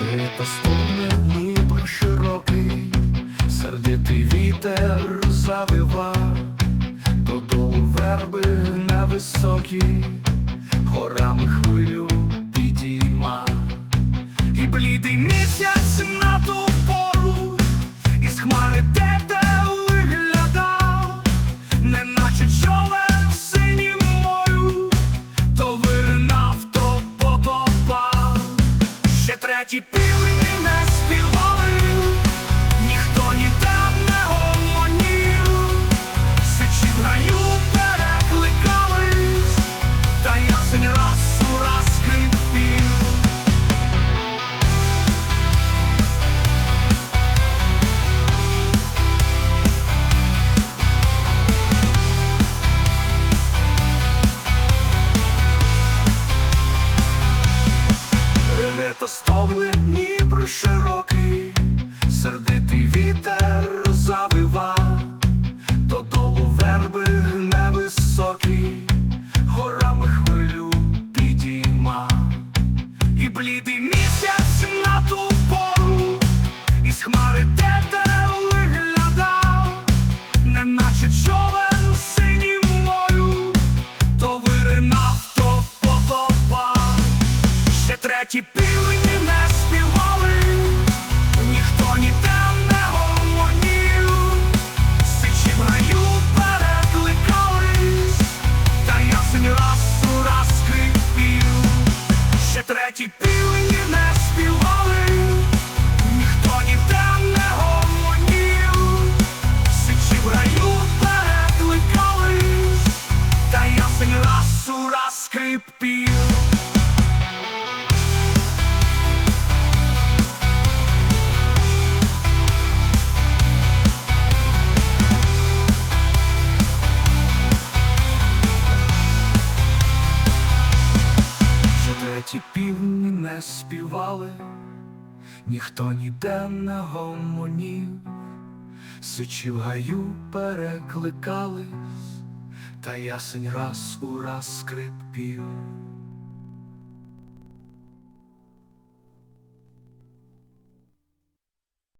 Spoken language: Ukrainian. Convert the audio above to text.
Лето стогне Дніпро широкий, сердитий вітер завива, додолу верби невисокі, горами хвилю підійма, і блідий місяць Треті півні не Лето стогли широкий, сердитий вітер завива, додолу верби невисокі, горами хвилю підійма, і блідий місяць на ту пору, із хмари те виглядав, неначе човен синім морю, Вже півні не співали, ніхто ніде не гомонів, сичі в гаю перекликались, та ясень раз у раз скрипів.